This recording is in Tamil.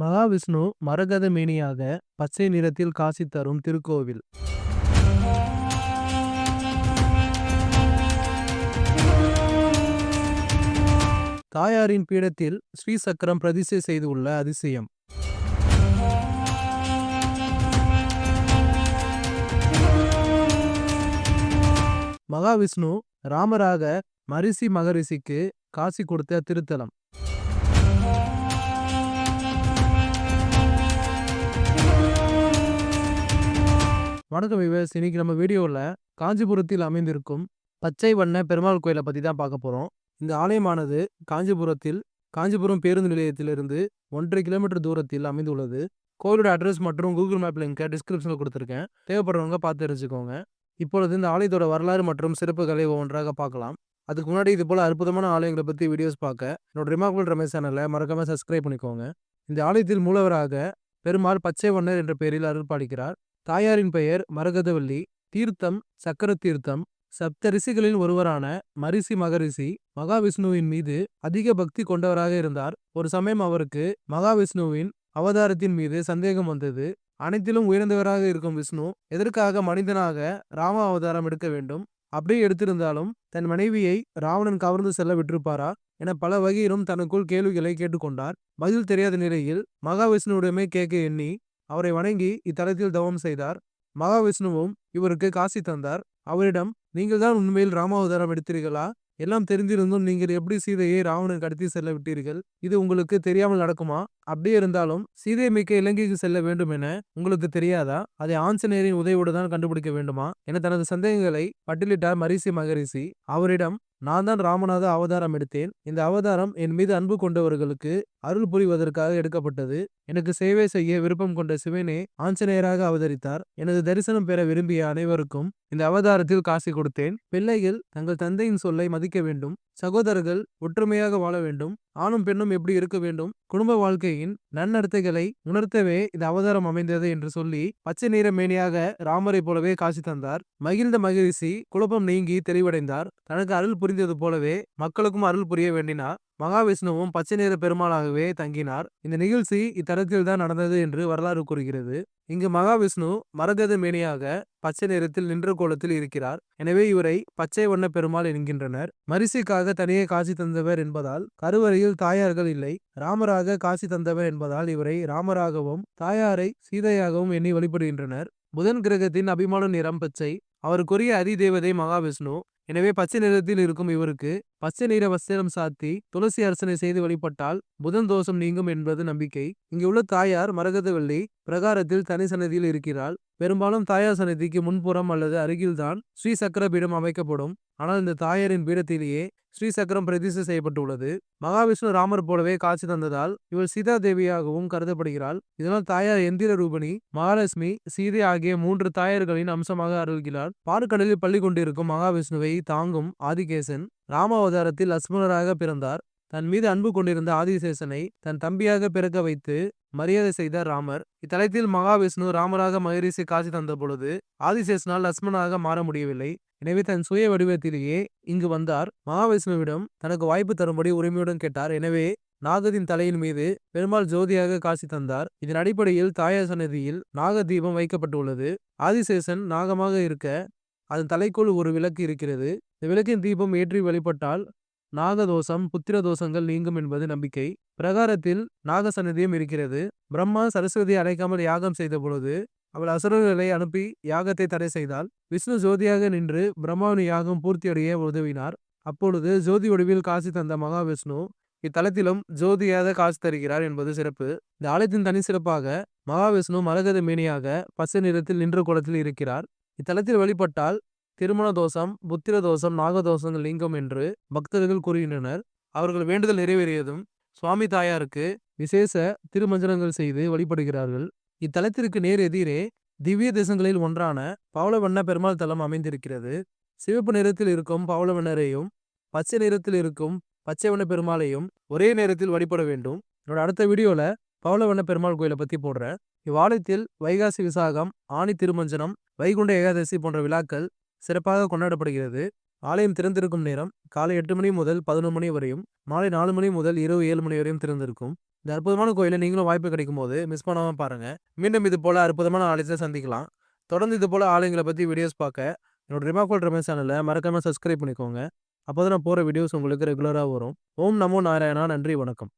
மகாவிஷ்ணு மரகத மேனியாக பச்சை நிறத்தில் காசி தரும் திருக்கோவில். தாயாரின் பீடத்தில் ஸ்ரீ சக்கரம் பிரதிஷ்டை செய்துள்ள அதிசயம். மகாவிஷ்ணு ராமராக மரிசி மகரிஷிக்கு காசி கொடுத்த திருத்தலம். வணக்கம் விவேஸ் இன்னைக்கு நம்ம வீடியோவில் காஞ்சிபுரத்தில் அமைந்திருக்கும் பச்சை வண்ண பெருமாள் கோயிலை பற்றி தான் பார்க்க போகிறோம் இந்த ஆலயமானது காஞ்சிபுரத்தில் காஞ்சிபுரம் பேருந்து நிலையத்திலிருந்து ஒன்றரை கிலோமீட்டர் தூரத்தில் அமைந்துள்ளது. கோயிலோட அட்ரஸ் மற்றும் கூகுள் மேப் லிங்கை டிஸ்கிரிப்ஷனில் கொடுத்துருக்கேன். தேவைப்படுறவங்க பார்த்து தெரிஞ்சுக்கோங்க. இப்பொழுது இந்த ஆலயத்தோட வரலாறு மற்றும் சிறப்புகளை ஒன்றாக பார்க்கலாம். அதுக்கு முன்னாடி இது போல் அற்புதமான ஆலயங்களை பற்றி வீடியோஸ் பார்க்க என்னோட ரிமார்க்கபிள் ரமேஷ் சேனலை மறக்காமல் சப்ஸ்கிரைப் பண்ணிக்கோங்க. இந்த ஆலயத்தில் மூலவராக பெருமாள் பச்சை வண்ணர் என்ற பெயரில் அருள் பாலிக்கிறார் தாயாரின் பெயர் மரகதவல்லி தீர்த்தம் சக்கர தீர்த்தம் சப்த ரிஷிகளில் ஒருவரான மரிசி மகரிஷி மகாவிஷ்ணுவின் மீது அதிக பக்தி கொண்டவராக இருந்தார். ஒரு சமயம் அவருக்கு மகாவிஷ்ணுவின் அவதாரத்தின் மீது சந்தேகம் வந்தது. அனைத்திலும் உயர்ந்தவராக இருக்கும் விஷ்ணு எதற்காக மனிதனாக ராம அவதாரம் எடுக்க வேண்டும்? அப்படியே எடுத்திருந்தாலும் தன் மனைவியை ராவணன் கவர்ந்து செல்ல விட்டிருப்பாரா? என பல வகையிலும் தனக்குள் கேள்விகளை கேட்டுக்கொண்டார். பதில் தெரியாத நிலையில் மகாவிஷ்ணுவிடமே கேட்க எண்ணி அவரை வணங்கி இத்தலத்தில் தவம் செய்தார். மகாவிஷ்ணுவும் இவருக்கு காசி தந்தார். அவரிடம் நீங்கள் தான் உண்மையில் ராமாவதாரம் எடுத்தீர்களா? எல்லாம் தெரிந்திருந்தும் நீங்கள் எப்படி சீதையை ராவணன் கடத்தி செல்ல விட்டீர்கள் இது உங்களுக்கு தெரியாமல் நடக்குமா? அப்படியே இருந்தாலும் சீதை மிக்க இலங்கைக்கு செல்ல வேண்டும் என உங்களுக்கு தெரியாதா? அதை ஆஞ்சநேயரின் உதவியோடு தான் கண்டுபிடிக்க வேண்டுமா? என தனது சந்தேகங்களை பட்டியலிட்டார் மரிசி மகரிஷி. அவரிடம் நான் தான் ராமநாத அவதாரம் எடுத்தேன். இந்த அவதாரம் என் மீது அன்பு கொண்டவர்களுக்கு அருள் புரிவதற்காக எடுக்கப்பட்டது. எனக்கு சேவை செய்ய விருப்பம் கொண்ட சிவனே ஆஞ்சநேயராக அவதரித்தார். எனது தரிசனம் பெற விரும்பிய அனைவருக்கும் இந்த அவதாரத்தில் காசி கொடுத்தேன். பிள்ளைகள் தங்கள் தந்தையின் சொல்லை மதிக்க வேண்டும். சகோதரர்கள் ஒற்றுமையாக வாழ வேண்டும். ஆணும் பெண்ணும் எப்படி இருக்க வேண்டும்? குடும்ப வாழ்க்கையின் நன்னடத்தைகளை உணர்த்தவே இது அவதாரம் அமைந்தது என்று சொல்லி பச்சை நிற மேனியாக ராமரை போலவே காசி தந்தார். மகிழ்ந்த மகிழ்ச்சி குழப்பம் நீங்கி தெளிவடைந்தார். தனக்கு அருள் புரிந்தது போலவே மக்களுக்கும் அருள் புரிய வேண்டினார். மகாவிஷ்ணுவும் பச்சை நிற பெருமாளாகவே தங்கினார். இந்த நிகழ்ச்சி இத்தலத்தில் தான் நடந்தது என்று வரலாறு கூறுகிறது. இங்கு மகாவிஷ்ணு மரகத மேனியாக பச்சை நிறத்தில் நின்ற கோலத்தில் இருக்கிறார். எனவே இவரை பச்சை வண்ண பெருமாள் என்கின்றனர். மரிசிக்காக தனியே காசி தந்தவர் என்பதால் கருவறையில் தாயார்கள் இல்லை. ராமராக காசி தந்தவர் என்பதால் இவரை ராமராகவும் தாயாரை சீதையாகவும் எண்ணி வழிபடுகின்றனர். புதன் கிரகத்தின் அபிமான நிறம் பச்சை அவருக்குரிய அதிதேவதை மகாவிஷ்ணு எனவே பச்சை நிறத்தில் இருக்கும் இவருக்கு பச்சை நிற வஸ்திரம் சாத்தி துளசி அரசனை செய்து வழிபட்டால் புதன் தோஷம் நீங்கும் என்பது நம்பிக்கை. இங்குள்ள தாயார் மரகதவள்ளி பிரகாரத்தில் தனி சன்னதியில் இருக்கிறாள். பெரும்பாலும் தாயார் சன்னதிக்கு முன்புறம் அல்லது அருகில்தான் ஸ்ரீ சக்கர பீடம் அமைக்கப்படும். ஆனால் இந்த தாயாரின் பீடத்திலேயே ஸ்ரீ சக்கரம் பிரதிஷ்டை செய்யப்பட்டுள்ளது. மகாவிஷ்ணு ராமர் போலவே காட்சி தந்ததால் இவள் சீதா தேவியாகவும் கருதப்படுகிறாள். இதனால் தாயார் எந்திர ரூபணி மகாலட்சுமி சீதை ஆகிய மூன்று தாயார்களின் அம்சமாக அருள்கிறார். பார்க்கடலில் பள்ளி கொண்டிருக்கும் மகாவிஷ்ணுவை தாங்கும் ஆதிகேசன் ராமாவதாரத்தில் லட்சுமணராக பிறந்தார். தன் மீது அன்பு கொண்டிருந்த ஆதிசேஷனை தன் தம்பியாக பிறக்க வைத்து மரியாதை செய்தார் ராமர் இத்தலத்தில் மகாவிஷ்ணு ராமராக மகரிஷி காட்சி தந்த பொழுது ஆதிசேஷனால் லட்சுமணாக மாற முடியவில்லை. எனவே தன் சுய வடிவத்திலேயே இங்கு வந்தார். மகாவிஷ்ணுவிடம் தனக்கு வாய்ப்பு தரும்படி உரிமையுடன் கேட்டார். எனவே நாகத்தின் தலையின் மீது பெருமாள் ஜோதியாக காட்சி தந்தார். இதன் அடிப்படையில் தாயார் சன்னதியில் நாக தீபம் வைக்கப்பட்டுள்ளது. ஆதிசேஷன் நாகமாக இருக்க அதன் தலைக்குள் ஒரு விளக்கு இருக்கிறது. இந்த விளக்கின் தீபம் ஏற்றி வழிபட்டால் நாகதோஷம் புத்திர தோஷங்கள் நீங்கும் என்பது நம்பிக்கை. பிரகாரத்தில் நாக சன்னதியும் இருக்கிறது. பிரம்மா சரஸ்வதி அழைக்காமல் யாகம் செய்த பொழுது அவள் அசுரர்களை அனுப்பி யாகத்தை தடை செய்தால் விஷ்ணு ஜோதியாக நின்று பிரம்மாவின் யாகம் பூர்த்தியடைய உதவினார். அப்பொழுது ஜோதி வடிவில் காசி தந்த மகாவிஷ்ணு இத்தலத்திலும் ஜோதியாக காசு தருகிறார் என்பது சிறப்பு. இந்த ஆலயத்தின் தனி சிறப்பாக மகாவிஷ்ணு மரகத மேனியாக பச்சை நிறத்தில் நின்ற குளத்தில் இருக்கிறார். இத்தலத்தில் வழிபட்டால் திருமண தோஷம் புத்திர தோஷம் நாகதோஷங்கள் நீங்கும் என்று பக்தர்கள் கூறுகின்றனர். அவர்கள் வேண்டுதல் நிறைவேறியதும் சுவாமி தாயாருக்கு விசேஷ திருமஞ்சனங்கள் செய்து வழிபடுகிறார்கள். இத்தலத்திற்கு நேர் எதிரே திவ்ய தேசங்களில் ஒன்றான பவளவண்ண பெருமாள் தலம் அமைந்திருக்கிறது. சிவப்பு நிறத்தில் இருக்கும் பவளவண்ணரையும் பச்சை நிறத்தில் இருக்கும் பச்சை வண்ண பெருமாளையும் ஒரே நேரத்தில் வழிபட வேண்டும். என்னோட அடுத்த வீடியோல பவளவண்ண பெருமாள் கோயிலை பத்தி போடுறேன். இவ்வாலயத்தில் வைகாசி விசாகம் ஆணி திருமஞ்சனம் வைகுண்ட ஏகாதசி போன்ற விழாக்கள் சிறப்பாக கொண்டாடப்படுகிறது ஆலயம் திறந்திருக்கும் நேரம் காலை எட்டு மணி முதல் பதினொரு மணி வரையும் மாலை நாலு மணி முதல் இரவு ஏழு மணி வரையும் திறந்திருக்கும் இந்த அற்புதமான கோயிலை நீங்களும் வாய்ப்பு கிடைக்கும்போது மிஸ் பண்ணாமல் பாருங்க. மீண்டும் இது போல அற்புதமான ஆலயத்தை சந்திக்கலாம். தொடர்ந்து இது போல ஆலயங்களை பத்தி வீடியோஸ் பார்க்க என்னோட ரிமாக்கோல் ரமேஷ் சேனலை மறக்காமல் சப்ஸ்கிரைப் பண்ணிக்கோங்க. அப்போ தான் நான் போகிற வீடியோஸ் உங்களுக்கு ரெகுலராக வரும். ஓம் நமோ நாராயணா! நன்றி, வணக்கம்.